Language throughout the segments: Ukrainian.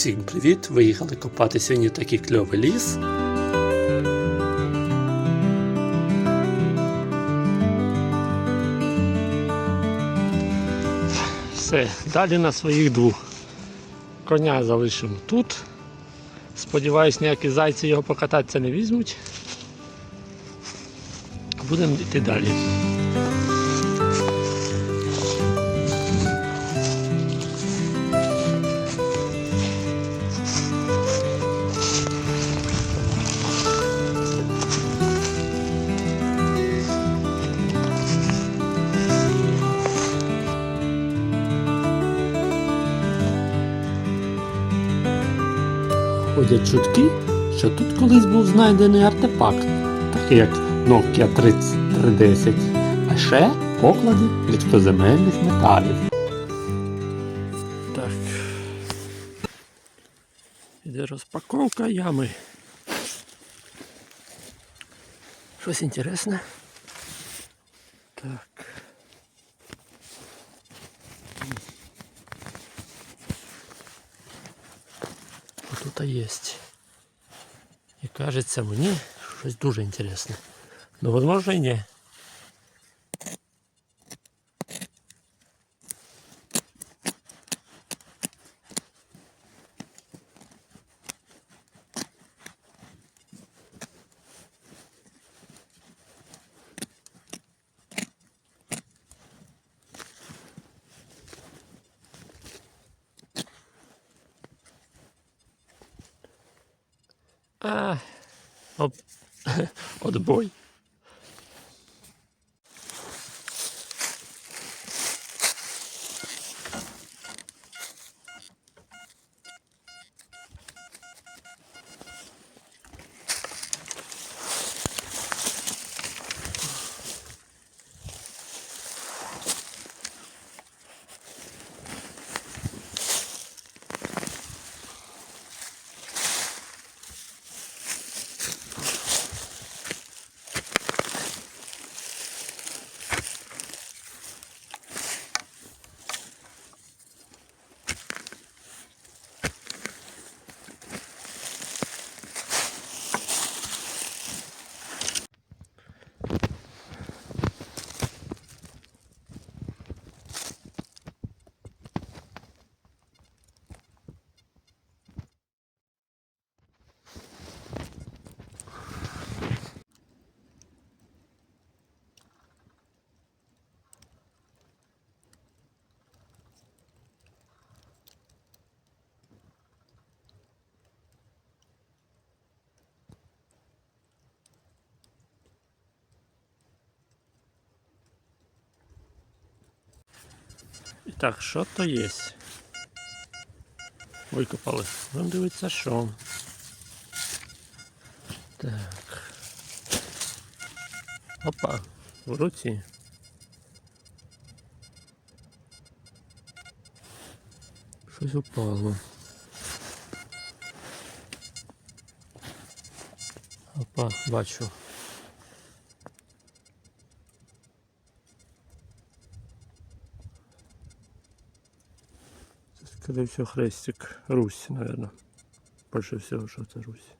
Всім привіт! Виїхали копати сьогодні такий кльовий ліс. Все, далі на своїх двох. Коня залишимо тут. Сподіваюсь, ніякі зайці його покататися не візьмуть. Будемо йти далі. Ходять чутки, що тут колись був знайдений артефакт, такий як Nokia 3310, а ще поклади рідкоземельних металів. Так. Іде розпаковка ями. Щось інтересне. Так. Тут есть. І кажеться мені щось дуже інтересне. Ну, возможно, і ні. А, об... отбой. Так, що то є? Викопали. Будемо дивитися, що. Так. Опа, в руці. Щось упало. Опа, бачу. Це, всего, хрестик Русь, наверное. Больше всего, что это Русь.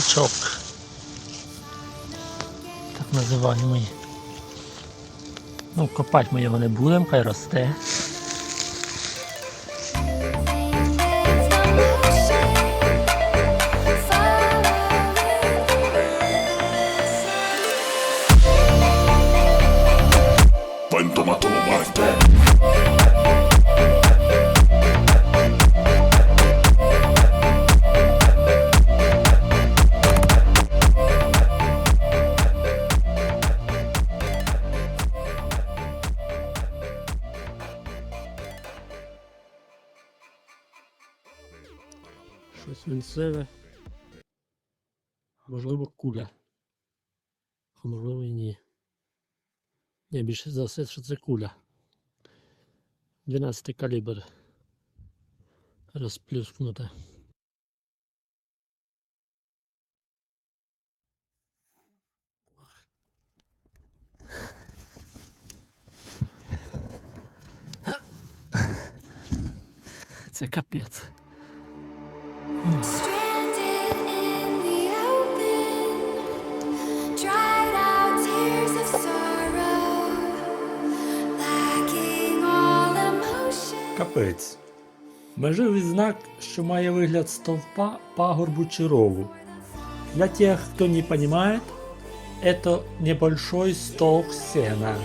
Строчок. Так називаємо. Ну, копати ми його не будемо, хай росте. Можливо, куля. А можливо і ні. Ні, більше за все, що це куля. 12 калібр. Розплюскнута. Це капець. Emotion. Капець. Межевий знак, що має вигляд стовпа пагорбу чи рову. Для тех, кто не понимает, это небольшой столб сена.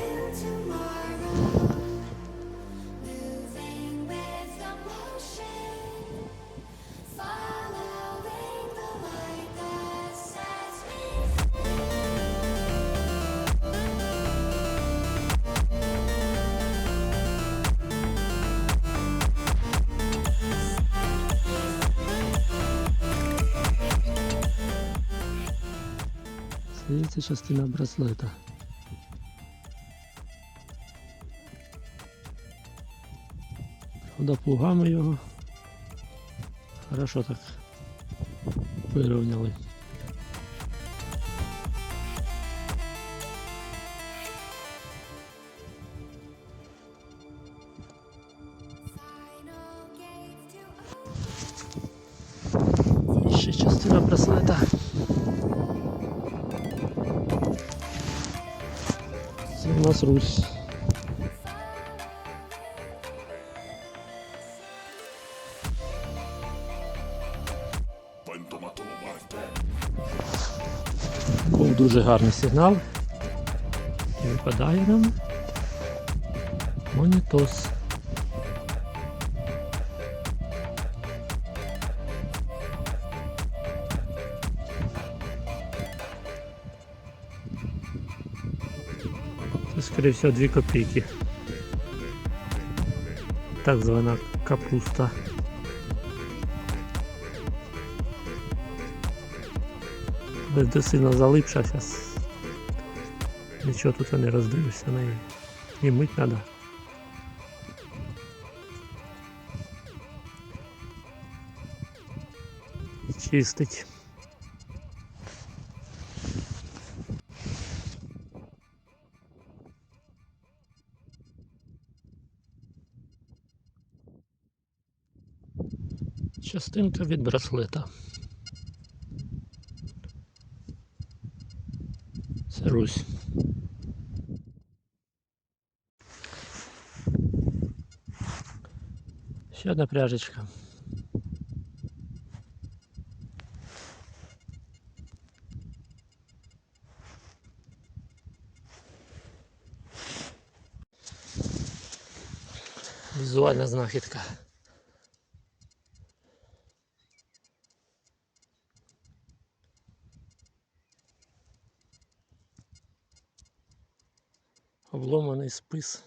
Здається, частина браслета. Правда, плугами його. Хорошо так вирівняли. Нас Русь. Був дуже гарний сигнал. І випадає нам монітос. Це, скоріше всього, 2 копійки. Так звана капуста. Без сильно залипша зараз. Нічого тут я не роздивишся на неї. І мить треба. Чистить. Частинка від браслета. Це Русь. Ще одна пряжечка. Візуальна знахідка. Обломаний спис.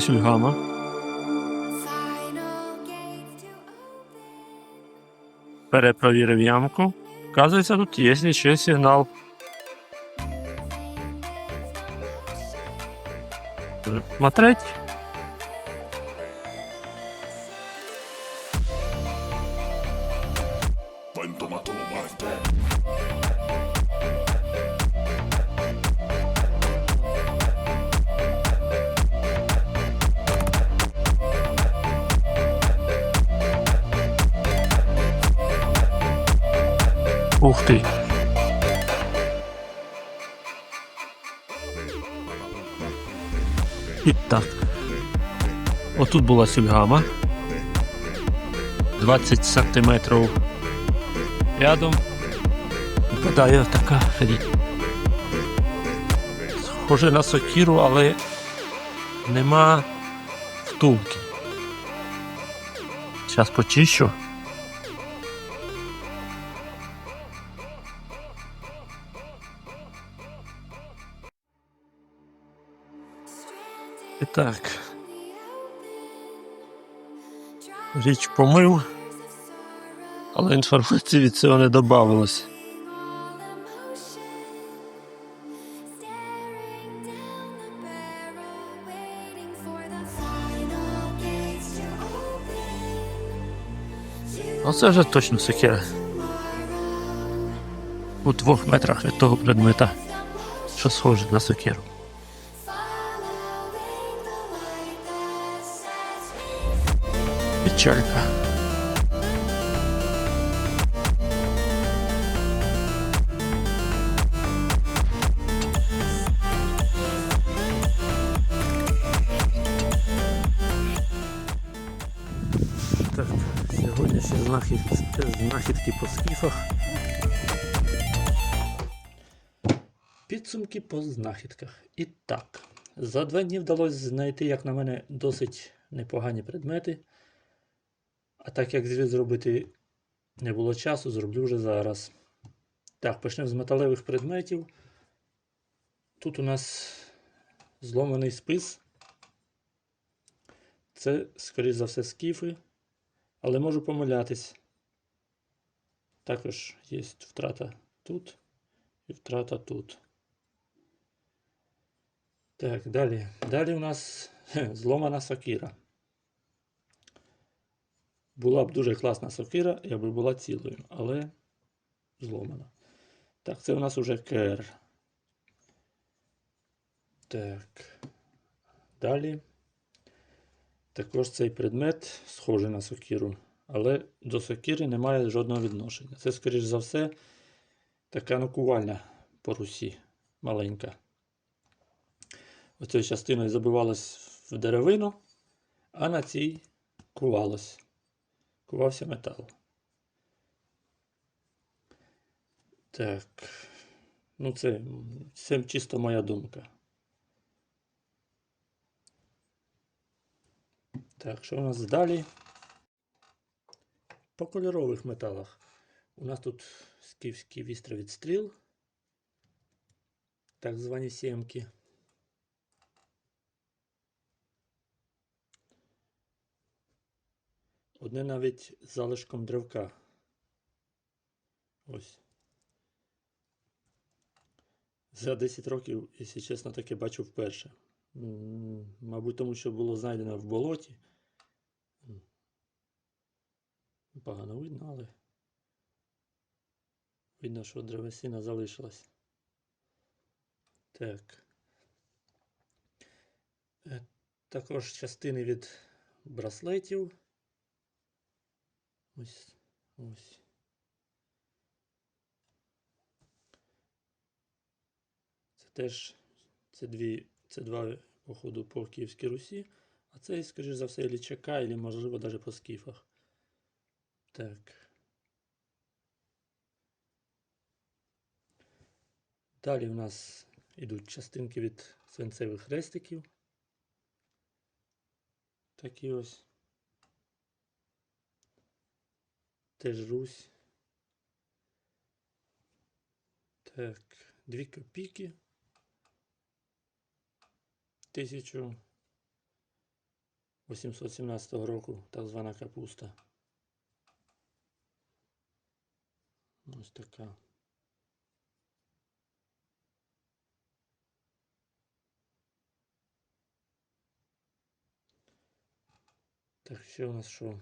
Була сюльгама. Перепровірив ямку. Вказується, тут є ще сигнал. Смотреть. Ти. І так. Отут була сюльгама. 20 сантиметрів рядом. Випадає така річ. Схоже на сокіру, але нема втулки. Зараз почищу. Так, річ помив, але інформації від цього не додавалось. Оце вже точно сокира. У двох метрах від того предмета, що схоже на сокиру. Печалька. Так, сьогоднішні знахідки, знахідки по скіфах. Підсумки по знахідках. І так, за два дні вдалося знайти, як на мене, досить непогані предмети. А так як звіт зробити не було часу, зроблю вже зараз. Так, почнемо з металевих предметів. Тут у нас зломаний спис. Це, скоріш за все, скіфи, але можу помилятись. Також є втрата тут і втрата тут. Так, далі. Далі у нас зломана сокира. Була б дуже класна сокира, якби була цілою, але зломана. Так, це у нас уже КР. Так. Далі. Також цей предмет схожий на сокиру, але до сокири немає жодного відношення. Це, скоріш за все, така накувальня по русі маленька. Оцею частиною забивалось в деревину, а на цій кувалось. Кувався метал. Так. Ну, це, це чисто моя думка. Так, що у нас далі? По кольорових металах. У нас тут скіфський вістровід стріл. Так звані сімки. Одне навіть залишком древка. Ось. За 10 років, якщо чесно, таке бачу вперше. Мабуть, тому що було знайдено в болоті. Погано видно, але видно, що древесина залишилась. Так. Е, Також частини від браслетів. Ось. Ось. Це теж це дві, це два, походу, по Київській Русі, а це, скоріш за все, Лічака, або, можливо, навіть по скіфах. Так. Далі у нас йдуть частинки від свинцевих хрестиків. Такі ось. Теж Русь. Так, дві копійки. 817 року, так звана капуста. Ось така. Так, ще у нас що?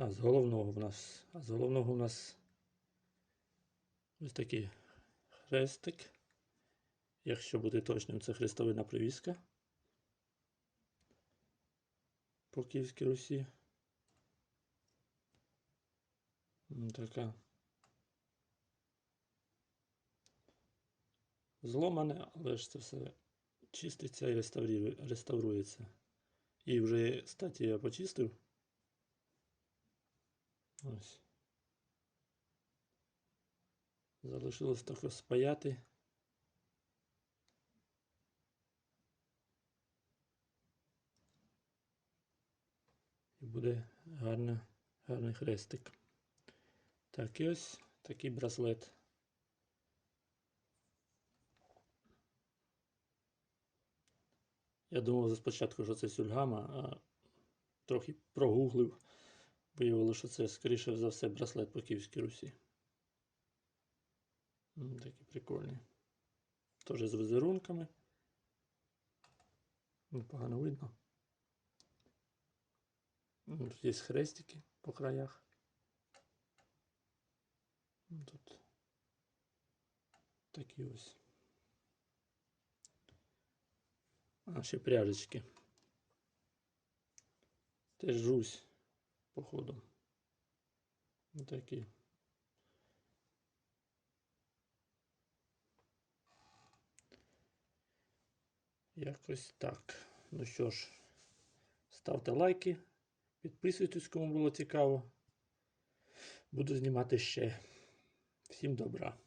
А, з головного в нас. А з головного у нас ось такий хрестик. Якщо бути точним, це хрестовина привіска. По Київській Русі. Така. Зломане, але ж це все чиститься і реставрується. І вже, кстати, я почистив. Ось. Залишилось трохи спаяти. І буде гарна, гарний хрестик. Так, і ось такий браслет. Я думав спочатку, що це сюльгама, а трохи прогуглив. Виявилося, що це, скоріше за все, браслет по Київській Русі. Такі прикольні. Теж з візерунками. Непогано видно. Тут є хрестики по краях. Тут такі ось. А, ще пряжечки. Теж жусь, походу. Отакі. Якось так. Ну що ж, ставте лайки, підписуйтесь, кому було цікаво. Буду знімати ще. Всім добра.